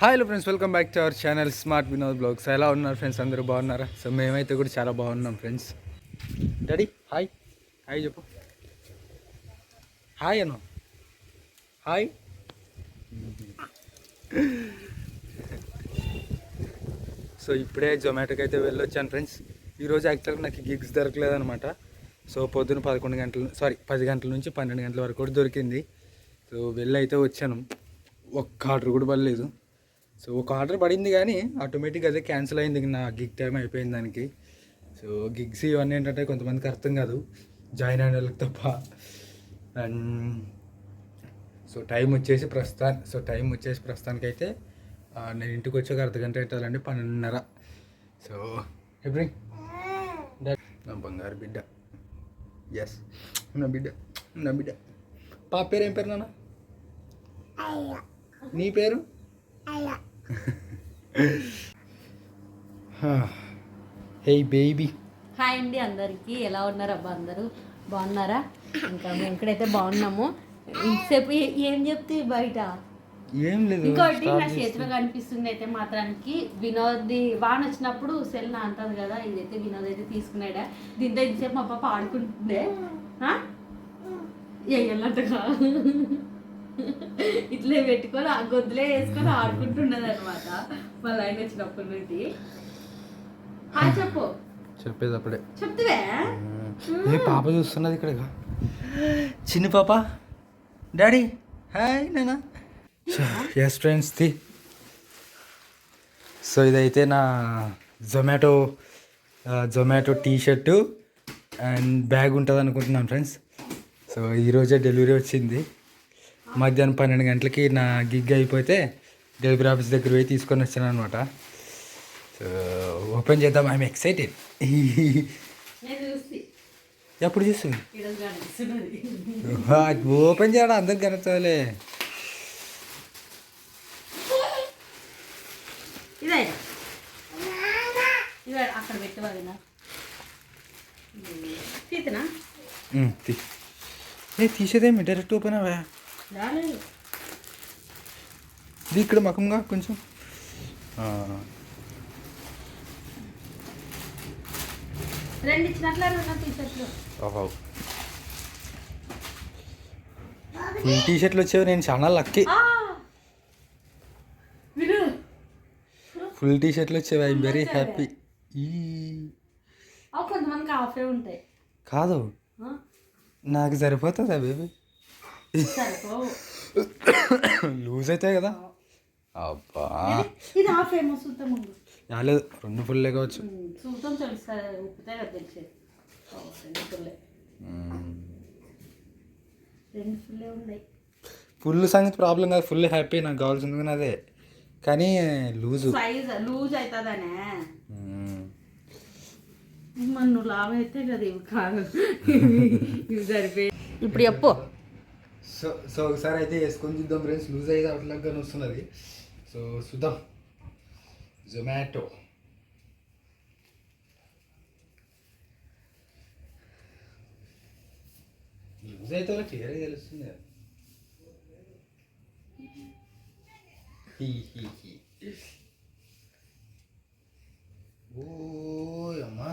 Hi friends welcome back to our channel smart Vinod vlogs ఎలా ఉన్నారు friends అందరూ బాగున్నారా? సో మేమైతే కూడా చాలా బాగున్నాం ఫ్రెండ్స్ డాడీ హాయ్ హాయ్ చెప్పు. హాయ్ అను. హాయ్ సో ఇప్పుడే జొమాటోకి అయితే వెళ్ళొచ్చాను ఫ్రెండ్స్ ఈరోజు యాక్చువల్గా నాకు గిగ్స్ దొరకలేదనమాట సో పొద్దున పదకొండు గంటలు సారీ పది గంటల నుంచి పన్నెండు గంటల వరకు కూడా దొరికింది. సో వెళ్ళి అయితే వచ్చాను. ఒక్క ఆర్డర్ కూడా పడలేదు. సో ఒక ఆర్డర్ పడింది కానీ ఆటోమేటిక్గా అదే క్యాన్సిల్ అయింది. నా గిగ్ టైం అయిపోయింది దానికి. సో గిగ్స్ ఇవన్నీ ఏంటంటే కొంతమందికి అర్థం కాదు. జాయిన్ అయిన వాళ్ళకి తప్ప. అండ్ సో టైం వచ్చేసి ప్రస్తుతాన్ సో టైం వచ్చేసి ప్రస్తుతానికైతే ఆ, నేను ఇంటికి వచ్చాక అర్ధ గంట అవుతుందండి పన్నెండున్నర. సో ఎప్పుడు నా బంగారు బిడ్డ. ఎస్ నా బిడ్డ. నా బిడ్డ. పాప పేరు ఏం పేరు నాన్న? నీ పేరు? హే బేబీ హాయ్ అండి అందరికీ. ఎలా ఉన్నారు అబ్బా అందరూ? బాగున్నారా? ఇంకా మేము ఇక్కడైతే బాగున్నాము. ఇంతసేపు ఏ- చెప్తే బయట? ఏం లేదు. ఇంకోటి నా. చేతిలో కనిపిస్తుంది అయితే మాత్రానికి వినోద్ది. వాన వచ్చినప్పుడు సెల్ నా అంటది కదా ఇదైతే వినోద్ అయితే తీసుకున్నాడా. దీంతో ఇంతసేపు మా పాప ఆడుకుంటుండే ఆ? ఎయ్యాలంటగా ఇట్లే పెట్టుకొని ఆ గొద్దులే వేసుకొని ఆడుకుంటున్నది అనమాట మళ్ళీ ఆయన వచ్చినప్పటి నుండి హాయ్ చెప్పు. చెప్పేది అప్పుడే. చెప్తువే? ఏ పాప చూస్తున్నది ఇక్కడ చిన్న పాప? డాడీ? హాయ్ నానా ఎస్ ఫ్రెండ్స్ ది సో ఇదైతే నా Zomato Zomato T shirt and bag ఉంటుంది అనుకుంటున్నాను ఫ్రెండ్స్ సో ఈరోజే డెలివరీ వచ్చింది. మధ్యాహ్నం పన్నెండు గంటలకి నా గిగ్ అయిపోతే డెలివరీ ఆఫీస్ దగ్గర పోయి తీసుకొని వచ్చాను అనమాట సో ఓపెన్ చేద్దాం. ఐఎమ్ ఎక్సైటెడ్ ఎప్పుడు చూస్తుంది ఓపెన్ చేయడం అందరికి అక్కడ ఏ తీసేదేమి? డైరెక్ట్ ఓపెన్ అవా. రాలేదు. ఇది ఇక్కడ మకంగా కొంచెం. ఆ, రెండు ఇచ్చినట్లు టీషర్ట్లు ఓహో. ఫుల్ టీ షర్ట్లు వచ్చేవి నేను చాలా లక్కీ విను. ఫుల్ టీ షర్ట్లు వచ్చేవి ఐ వెరీ హ్యాపీ ఈ. అవి కొంతమందికి ఆఫే ఉంటాయి. కాదు? నాకు సరిపోతుందా బేబీ లూజ్ అవుతాయి కదా. అబ్బా. ఇది ఆఫ్ ఏమో చూద్దాం ముందు. రాలేదు రెండు ఫుల్లే కావచ్చు. చూద్దాం తెలుస్తుంది ఉప్పుతే కదా తెలిసేది. ఓ, రెండు ఫుల్లే రెండు ఫుల్లే ఉన్నాయి. ఫుల్ సంగతి ప్రాబ్లం కాదు ఫుల్ హ్యాపీ నాకు కావాల్సింది కూడా అదే. కానీ లూజు. సైజ్ లూజ్ అవుతుందనే నువ్వు లాభ అయితే కదా ఇవి కాదు. ఇవి సరిపోయి ఇప్పుడు చెప్పు. సో సో ఒకసారి అయితే వేసుకొని చూద్దాం ఫ్రెండ్స్. లూజ్ అయితే అట్లాగానే వస్తున్నది. సో చూద్దాం. జొమాటో లూజ్ అయితే వాళ్ళకి క్లియర్గా తెలుస్తుంది. ఓ అమ్మా.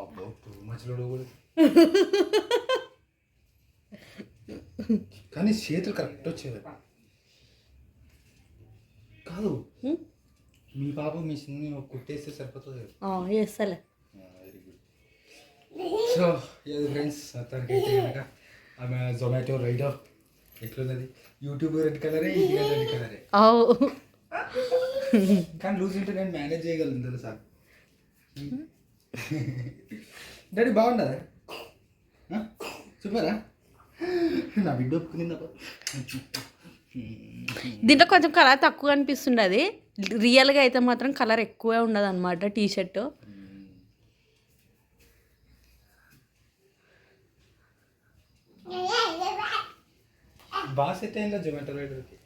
అబ్బో టూ మచ్లో కూడా. కానీ చేతులు కరెక్ట్ వచ్చేవి. కాదు. మీ పాప మీ చిన్న కుట్టేస్తే సరిపోతుంది గుడ్ సో ఇది ఫ్రెండ్స్ తనకైతే కనుక ఆమె జొమాటో రైడర్ ఎట్లున్నది? యూట్యూబ్ రెడ్ కలరే ఇది రెడ్ కలరే. కానీ లూజ్ ఉంటే నేను మేనేజ్ చేయగలను తెలుసా? డాడీ బాగుండదా చూపారా నా బిడ్డ దీంట్లో కొంచెం కలర్ తక్కువ అనిపిస్తుండది రియల్గా అయితే మాత్రం కలర్ ఎక్కువే ఉండదు అనమాట టీ షర్ట్ బాగా సెట్ అయిందా జొమాటో రైడర్కి?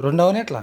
రెండు అవును ఎట్లా?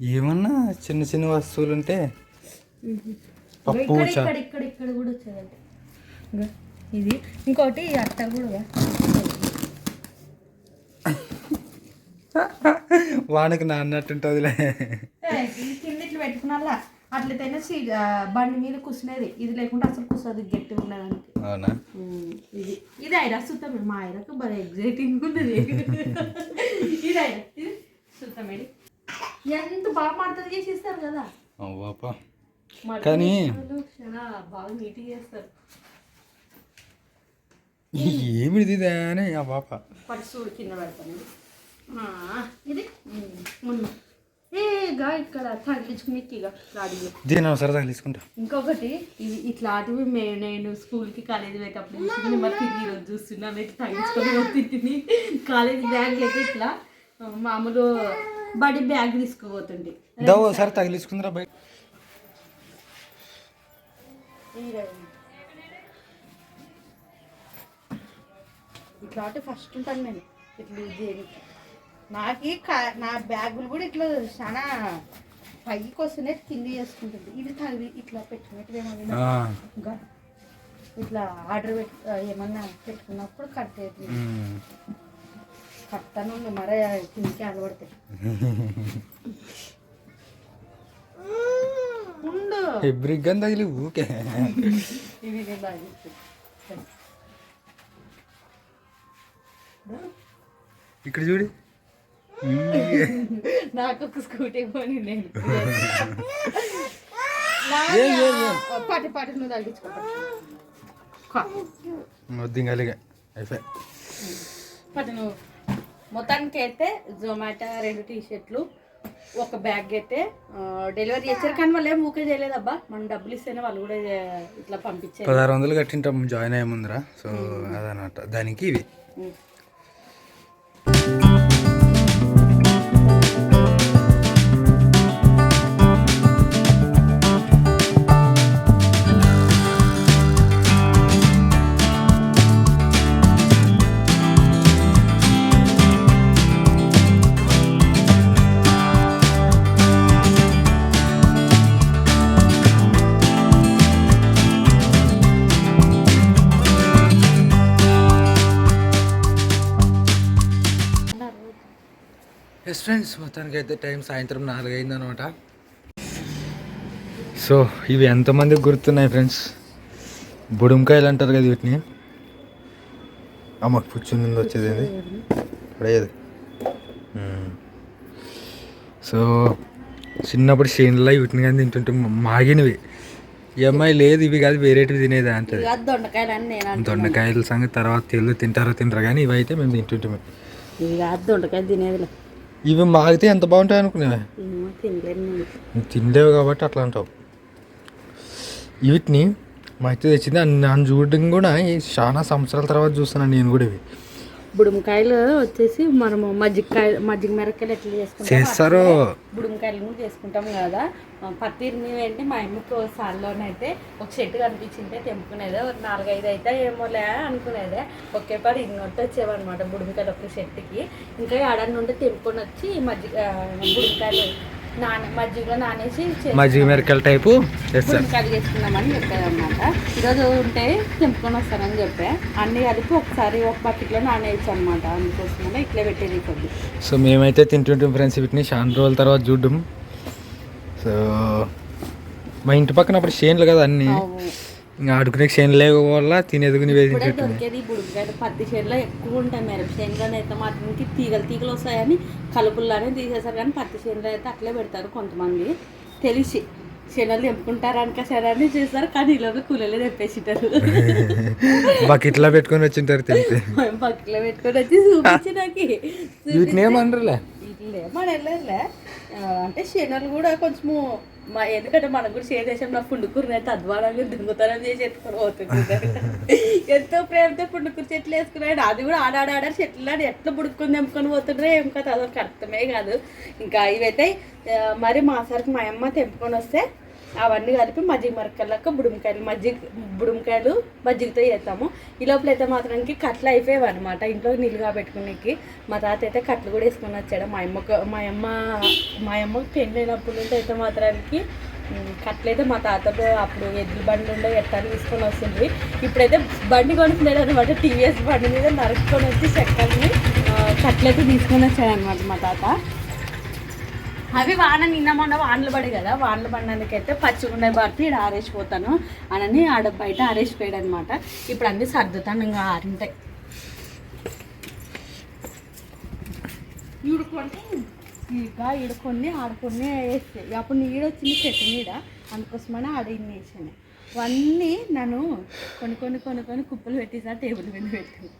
ఏమన్నా చిన్న చిన్న వస్తువులు ఉంటే పప్పు ఇది. ఇంకోటి అట్ట కూడా వానకి నాన్నట్టుంటుందిలే. కింద ఇట్లా పెట్టుకున్నా అట్లయితేనే బండి మీద కూర్చునేది ఇది లేకుంటే అసలు కూర్చోదు గట్టిగా ఉండడానికి. అవునా? ఇది. ఇది ఐరా సుత్తం మా ఐరకు బాగా ఎగ్జైటింగ్ ఉన్నది ఇది. ఐరా ఇది. సుత్తమేడి ఎంత బాగా మడతలు చేసి ఇస్తారు కదా అవ్వాపా కానీ- బాగా నీట్గా చేస్తారు. ఏమిది అని ఆ పాప. కింద పెడతాను. ఇది. ఆ, ఇది? ఉమ్, ముందు ఏ గా ఇక్కడ తగిలించుకునేకి ఇక దీని అవసరం తగిలించుకుంటా. ఇంకొకటి ఇవి ఇట్లాంటివి మే నేను స్కూల్కి కాలేజీ పోయేటప్పుడు మరి తిరిగి ఈరోజు చూస్తున్నాను ఇట్లా తగ్గించుకొని పోతుంది కాలేజీ బ్యాగ్ అయితే ఇట్లా మామూలు బడి బ్యాగ్ తీసుకుపోతుండే దా ఒకసారి తగిలించుకుందిరా బయట. ఇట్లాంటి ఫస్ట్ ఉంటాను నేను. ఇట్లా యూజ్ చేయడానికి. నాకు నా బ్యాగులు కూడా ఇట్లా చాలా పైకి వస్తున్నాయి కింద చేసుకుంటుంది. ఇది తగిలి ఇట్లా పెట్టుకున్నట్టు ఏమన్నా ఇట్లా ఆర్డర్ పెట్టు ఏమన్నా పెట్టుకున్నప్పుడు కట్ అవుతుంది కట్టను మరి కిందకి అలవడతాయి ఉండు ఎబ్రిగ్గా తగిలి ఊకే ఇవి నేను బాగా చెప్తాను. ఇక్కడ చూడు నాకు ఒక స్కూటీ కొని నేను. పాటి పాటి నువ్వు తగ్గించుకో వద్దింగలిగా అయిపోయి పాటి నువ్వు మొత్తానికి అయితే జొమాటో రెండు టీ షర్ట్లు ఒక బ్యాగ్ అయితే డెలివరీ చేశారు. కానీ వాళ్ళు ఏం ఊకే చేయలేదబ్బా. మనం డబ్బులు ఇస్తేనే వాళ్ళు కూడా ఇట్లా పంపించారు పదహారు వందలు కట్టింటాం. జాయిన్ అయ్యే ముందర. సో అదనమాట. దానికి ఇవి ఫ్రెండ్స్ మొత్తానికి అయితే టైం సాయంత్రం నాలుగైంది అనమాట సో ఇవి ఎంతమందికి గుర్తున్నాయి ఫ్రెండ్స్? బుడుంకాయలు అంటారు కదా వీటిని? అమ్మ కూర్చుని వచ్చేది ఏంది? పడేది సో చిన్నప్పుడు చేనులో వీటిని కానీ తింటుంటే మాగినవి. ఈ అమ్మాయి లేదు ఇవి కాదు వేరేటివి తినేది అంటది. దొండకాయలు సంగతి తర్వాత తెల్లు తింటారో తినరు కానీ ఇవి అయితే మేము తింటుంటాము. ఇవి కాదు దొండకాయలు తినేదిలే. ఇవి మాగితే ఎంత బాగుంటాయి అనుకునేవా తినలేవు కాబట్టి అట్లా అంటావు. వీటిని మా అయితే తెచ్చింది. నన్ను చూడడం కూడా ఈ చాలా సంవత్సరాల తర్వాత చూస్తున్నాను నేను కూడా ఇవి. బుడుమకాయలు వచ్చేసి మనము మజ్జిగకాయ మజ్జిగ మిరకాయలు ఎట్లా చేసుకుంటాం చేస్తారు. బుడుమకాయలు కూడా చేసుకుంటాం కదా. పత్తి ఏంటి మా అమ్మకి సార్లోనైతే ఒక చెట్టు కనిపించింటే తెంపుకునేది ఒక నాలుగైదు అయితే ఏమోలే అనుకునేది. ఒకే పది ఇంకొట్టి వచ్చేవన్నమాట బుడుమకాయలు ఒక చెట్టుకి ఇంకా ఏడాది నుండి తెంపుకొని వచ్చి మజ్జిగ బుడుమకాయలు మజ్జిగలో నానేసి. మజ్జిగ మిరకాయల టైపు చేస్తారు బుడంకాయలు చేసుకుందామని చెప్పారు అనమాట ఈరోజు ఉంటే తెంపుకొని వస్తానని చెప్పా. అన్ని కలిపి ఒకసారి ఒక బకెట్లో నానేయచ్చు అనమాట అందుకోసమనే ఇట్లా పెట్టేది కొద్ది సో మేమైతే తింటుంటాం ఫ్రెండ్స్ వీటిని. చాలా రోజుల తర్వాత చూడడం. సో మా ఇంటి పక్కన అప్పుడు చేనులు కదా అన్ని. ఇంకా ఆడుకునే చేనులు లేకపోవల్ల తినేది కూడా ఇవే ఇప్పుడే తింటుంటాం దొరికేది బుడంకాయలు పత్తి చేనులో ఎక్కువ ఉంటాయి మిరప చేనులో అయితే మాత్రం తీగలు తీగలు వస్తాయని కలుపుల్లానే తీసేస్తారు కానీ పత్తి చేనులో అయితే అట్లే పెడతారు కొంతమంది. తెలిసి శనలు తెంపుకుంటారు అనుక శనాన్ని చేస్తారు కానీ ఈలోగా కూలీలు తెప్పేసింటారు బకెట్లో పెట్టుకొని వచ్చింటారు తెలితే పక్కలో పెట్టుకొని వచ్చి చూపించి నాకు. వీటిని ఏమనరులే అంటే శనలు కూడా కొంచెము మా ఎందుకంటే మనం కూడా ఏ దేశంలో పుండుకూరు అయితే అధ్వానంగా దొంగతనం చేసి ఎత్తుకొని పోతుంటారు ఎంతో ప్రేమతో పుండుకూరు చెట్లు వేసుకున్నాడు. అది కూడా ఆడాడాడ చెట్లు అని ఎట్లా పుడుకుని తెంపుకొని పోతుండ్రే ఏం కదా అదొక అర్థమే కాదు. ఇంకా ఇవైతే మరి మా సరికి మా అమ్మ తెంపుకొని వస్తే అవన్నీ కలిపి మజ్జిగ మరకలకు బుడుమకాయలు మజ్జిగ బుడుమకాయలు మజ్జిగతో చేస్తాము. ఈ లోపల అయితే మాత్రానికి కట్లు అయిపోయావు అనమాట ఇంట్లో నీళ్ళుగా పెట్టుకునేకి మా తాత అయితే కట్లు కూడా వేసుకొని వచ్చాడు. మా అమ్మకు మా అమ్మ మా అమ్మకు పెళ్ళి అయినప్పటి నుండి అయితే మాత్రానికి కట్లయితే మా తాతతో అప్పుడు ఎద్దుల బండి ఉండే ఎట్టాలు తీసుకొని వస్తుంది ఇప్పుడైతే బండి కొనుక్కున్నాడు అనమాట టీవీఎస్ బండి మీద నరుక్కొని వచ్చి చెక్కల్ని కట్లయితే తీసుకొని వచ్చాడు అనమాట మా తాత. అవి వాన నిన్న మొన్న వానలు పడి కదా వానలు పడినందుకైతే పచ్చిగుండే పడితే ఇక్కడ ఆరేసిపోతాను. అనని ఆడ బయట ఆరేసిపోయాడు అనమాట ఇప్పుడు అన్నీ సర్దుతాను ఇంకా ఆరింటాయి. ఇడుకొని ఇక ఇడుకొని ఆడుకొని వేస్తాయి అప్పుడు నీడ వచ్చింది చెట్టు నీడ. అందుకోసమని ఆడ ఇన్ని వేసాను. అవన్నీ నన్ను కొన్ని కొన్ని కొన్ని కొన్ని కుప్పలు పెట్టేసా టేబుల్ మీద పెట్టాను.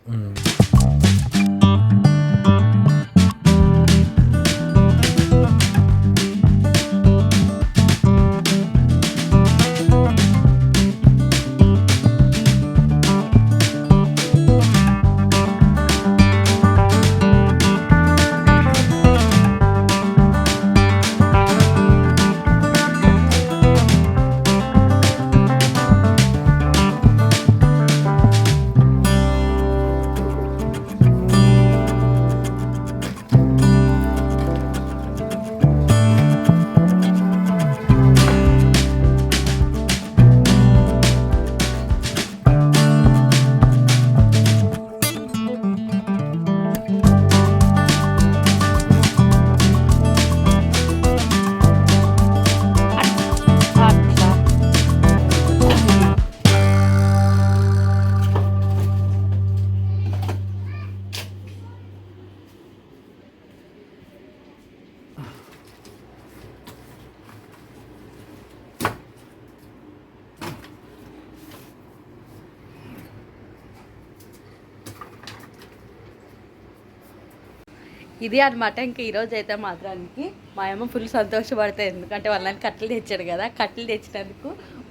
ఇది అనమాట ఇంక ఈరోజు అయితే మాత్రానికి మా అమ్మ ఫుల్ సంతోషపడతాయి ఎందుకంటే వాళ్ళని కట్టెలు తెచ్చాడు కదా. కట్టెలు తెచ్చినందుకు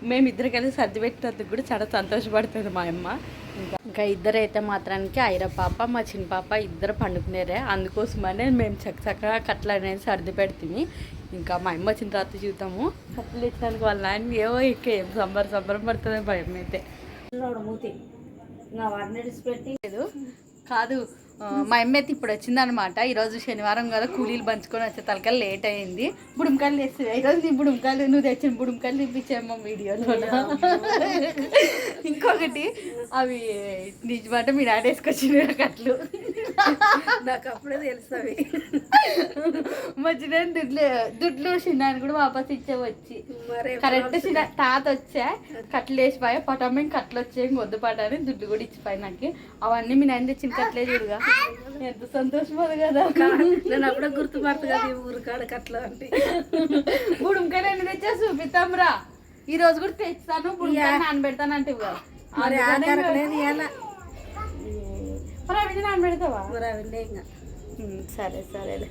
మేమిద్దరు కలిసి సర్ది పెట్టినందుకు కూడా చాలా సంతోషపడుతుంది మా అమ్మ. ఇంకా ఇంకా ఇద్దరు అయితే మాత్రానికి ఐర పాప మా చిన్న పాప ఇద్దరు పండుకునేరే. అందుకోసమనే మేము చక్క చక్కగా కట్టెలు అనేది సర్ది పెడుతుంది. ఇంకా మా అమ్మ వచ్చిన తర్వాత చూద్దాము. కట్టెలు తెచ్చినందుకు వాళ్ళ నాయన ఏవో ఇక ఏం సంబరం సంబరం పడుతుంది భయం అయితే. వాడిని పెట్టి లేదు కాదు మా అమ్మ అయితే ఇప్పుడు వచ్చిందనమాట ఈరోజు శనివారం కదా కూలీలు పంచుకొని వచ్చే తలకాయలు లేట్ అయింది. బుడుమకాయలు తెస్తుంది. ఈరోజు నీ బుడుమకాయలు నువ్వు తెచ్చిన బుడుమకాయలు చూపించామో వీడియోలో ఇంకొకటి అవి నిజమాట మీ డాడీ వేసుకొచ్చిన కట్లు నాకు అప్పుడే తెలుసు అవి. మధ్యన దుడ్లు దుడ్లు చిన్నాన్ని కూడా వాపస్ ఇచ్చే వచ్చి. కరెక్ట్ చిన్న తాత వచ్చా కట్లు వేసిపోయా పటమే కట్లు వచ్చాయి గొద్దు అని దుడ్డు కూడా ఇచ్చిపోయి నాకు. అవన్నీ మీ నాయన తెచ్చిన కట్లే చూడుగా. ఎంత సంతోషపడు కదా. నేను అప్పుడే గుర్తుపడతా కదా ఈ ఊరు కాడ కట్ల అంటే. బుడుంకాయలు ఎన్ని తెచ్చా చూపిస్తాం రా ఈ రోజు కూడా తెస్తాను బుడుంకాయలు నానబెడతాను అంటే మరి అవి నానబెడతావా? మరి అవి సరే సరేలే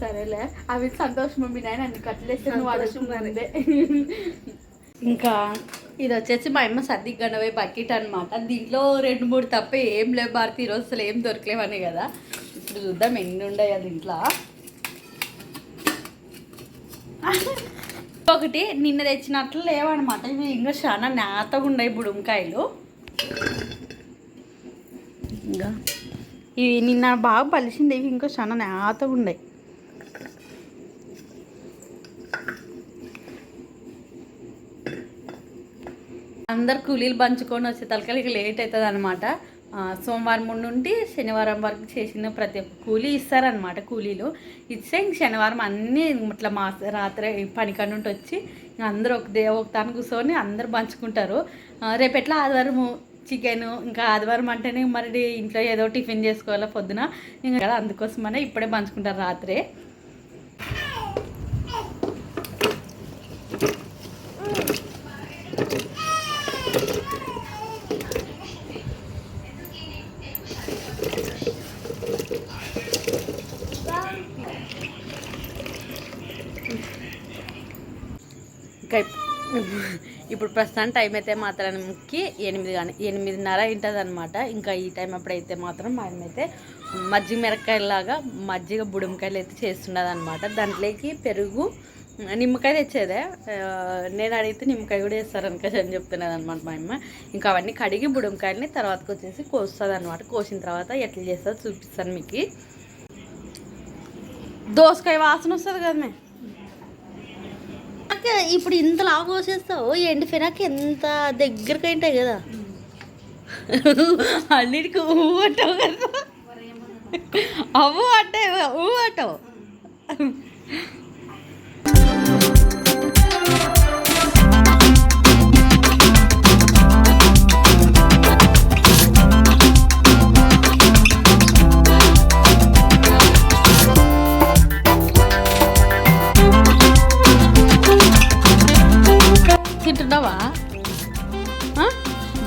సరేలే. అవి సంతోషం మీ నాయన అన్ని కట్టలేస్తే నువ్వు అడుగుతుందే ఇంకా ఇది వచ్చేసి మా అమ్మ సర్ది గడవే బకెట్ అనమాట దీంట్లో రెండు మూడు తప్ప ఏం లేవు భారతి ఈరోజు అసలు ఏం దొరకలేవని కదా. ఇప్పుడు చూద్దాం ఎన్ని ఉన్నాయో దీంట్లో. ఒకటి నిన్న తెచ్చినట్లు లేవన్నమాట. ఇవి ఇంకా చాలా నేతగా ఉన్నాయి బుడుంకాయలు. ఇంకా? ఇవి నిన్న బాగా పలిసింది ఇవి ఇంకా చాలా నేతగా ఉన్నాయి. అందరు కూలీలు పంచుకొని వచ్చే తలకలకి లేట్ అవుతుంది అనమాట సోమవారం నుండి శనివారం వరకు చేసిన ప్రతి ఒక్క కూలీ ఇస్తారనమాట కూలీలు. ఇస్తే ఇంక శనివారం అన్నీ ఇట్లా మా రాత్రి పనికాడ నుండి వచ్చి అందరూ ఒక దే ఒక తాను కూర్చొని అందరు పంచుకుంటారు రేపు ఎట్లా ఆదివారము చికెన్? ఇంకా ఆదివారం అంటేనే మరి ఇంట్లో ఏదో టిఫిన్ చేసుకోవాలా పొద్దున? ఇంకా అందుకోసమనే ఇప్పుడే పంచుకుంటారు రాత్రే. ప్రస్తుతం టైం అయితే మాత్రానికి ఎనిమిది కానీ ఎనిమిదిన్నర ఉంటుంది అనమాట ఇంకా ఈ టైం అప్పుడైతే మాత్రం మా అయితే మజ్జిగ మిరకాయలాగా మజ్జిగ బుడుమకాయలు అయితే చేస్తున్నది అనమాట దాంట్లోకి పెరుగు నిమ్మకాయ తెచ్చేదే. నేను అడిగితే నిమ్మకాయ కూడా వేస్తారు అనుకోవచ్చు అని చెప్తున్నది అనమాట మా అమ్మ. ఇంకా అవన్నీ కడిగి బుడంకాయలని తర్వాతకి వచ్చేసి కోస్తుంది అనమాట కోసిన తర్వాత ఎట్లా చేస్తుందో చూపిస్తాను మీకు. దోసకాయ వాసన వస్తుంది కదా మేము అక్క ఇప్పుడు ఇంత లావు కోసేస్తావు ఎండిపోయినాక ఎంత దగ్గరకి ఉంటాయి కదా. అన్నిటికీ ఊ అంటావు కదా. అవ్వు అంటే ఊ అంటావు.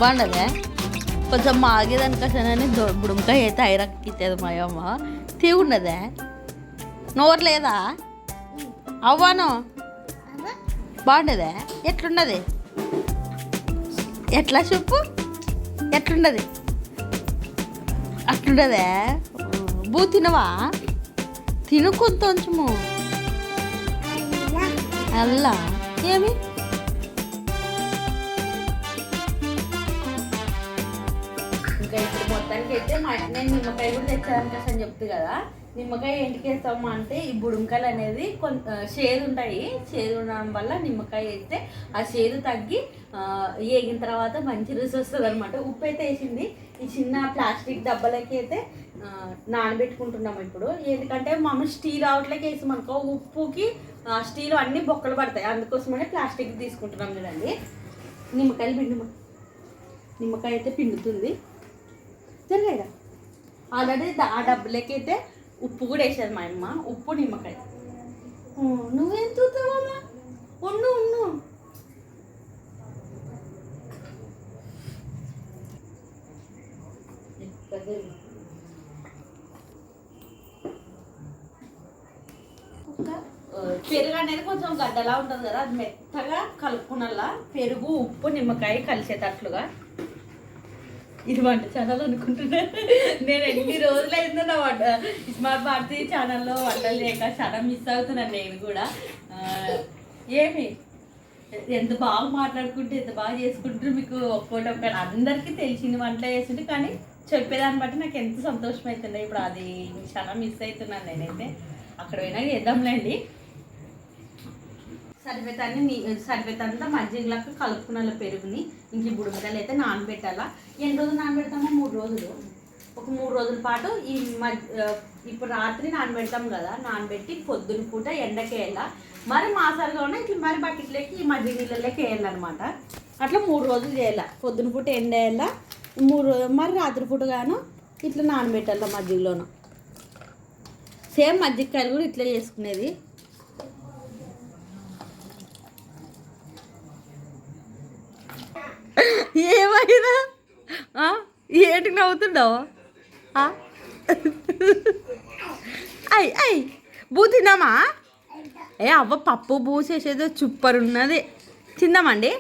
బాగుండదే కొంచెం మాగేదానికసనని బుడుమకాయ అయితే ఐరక్కిచ్చేది మా అమ్మ. తీగుండదే నోరు లేదా? అవ్వాను. బాగుండదే ఎట్లున్నది? ఎట్లా చెప్పు? ఎట్లుండది అట్లుండదే బూ తినవా? తిను కొంచెము అల్లా. ఏమి? ఇప్పుడు అయితే మా నేను నిమ్మకాయ కూడా తెచ్చాను కదా అని చెప్తే కదా నిమ్మకాయ ఎంటికి వేస్తాము అంటే ఈ బుడుంకాయలు అనేది కొంత చేదు ఉంటాయి. చేదు ఉండడం వల్ల నిమ్మకాయ వేస్తే ఆ చేదు తగ్గి వేగిన తర్వాత మంచి రుచి వస్తుంది అనమాట ఉప్పు అయితే వేసింది. ఈ చిన్న ప్లాస్టిక్ డబ్బాలకి అయితే నానబెట్టుకుంటున్నాం నానబెట్టుకుంటున్నాము ఇప్పుడు. ఎందుకంటే మామూలు స్టీల్ అవుట్లకి వేసాం అనుకో ఉప్పుకి ఆ, స్టీల్ అన్ని బొక్కలు పడతాయి. అందుకోసమనే ప్లాస్టిక్ తీసుకుంటున్నాం చూడండి. నిమ్మకాయలు పిండి నిమ్మకాయ అయితే పిండుతుంది. జరగదా ఆల్రెడీ ఆ డబ్బులకి అయితే ఉప్పు కూడా వేసేది మా అమ్మ ఉప్పు నిమ్మకాయ. నువ్వేం చూస్తావమ్మా ఉండు ఉండు. పెరుగు అనేది కొంచెం గడ్డలా ఉంటుంది కదా అది మెత్తగా కలుపుకున్నలా పెరుగు ఉప్పు నిమ్మకాయ కలిసేటట్లుగా. ఇది వంట ఛానల్ అనుకుంటున్నాను నేను ఎన్ని రోజులు అయిందో నా వంట స్మార్ట్ భారతి ఛానల్లో వంటలు లేక చాలా మిస్ అవుతున్నాను నేను కూడా. ఏమి? ఎంత బాగా మాట్లాడుకుంటే ఎంత బాగా చేసుకుంటారు మీకు ఒక్కోటి ఒక్కటి. అందరికీ తెలిసింది వంట చేస్తుంటే కానీ చెప్పేదాన్ని బట్టి నాకు ఎంత సంతోషం అవుతుండే ఇప్పుడు అది చాలా మిస్ అవుతున్నాను నేనైతే. అక్కడ పోయినా చేద్దాంలేండి. సరిపోతాన్ని నీ సరిపోతంతా మజ్జిగలకు కలుపుకున్న పెరుగుని ఇంక ఈ అయితే నానబెట్టాలా. ఎన్ని రోజులు నానబెడతామో? మూడు రోజులు. ఒక మూడు రోజుల పాటు ఈ మధ్య ఇప్పుడు రాత్రి నానబెడతాం కదా నానబెట్టి పొద్దున పూట ఎండకేయాల. మరి మాసాలుగా ఉన్న ఇట్లా మరి బకెట్లోకి ఈ మజ్జిగ నీళ్ళలోకి వేయాలన్నమాట. అట్లా మూడు రోజులు చేయాల. పొద్దున పూట ఎండ వేయాల. మూడు మరి రాత్రి పూట గాను ఇట్లా నానబెట్టాల మజ్జిగలోను. సేమ్ మజ్జిగకాయలు కూడా ఇట్లా చేసుకునేది. ఏమైనా? ఆ? ఏంటి నవ్వుతున్నావు? ఆ? అయ్ అయ్ బూ తిన్నామా ఏ అవ్వ పప్పు బూ చుప్పరు ఉన్నది తిందామండి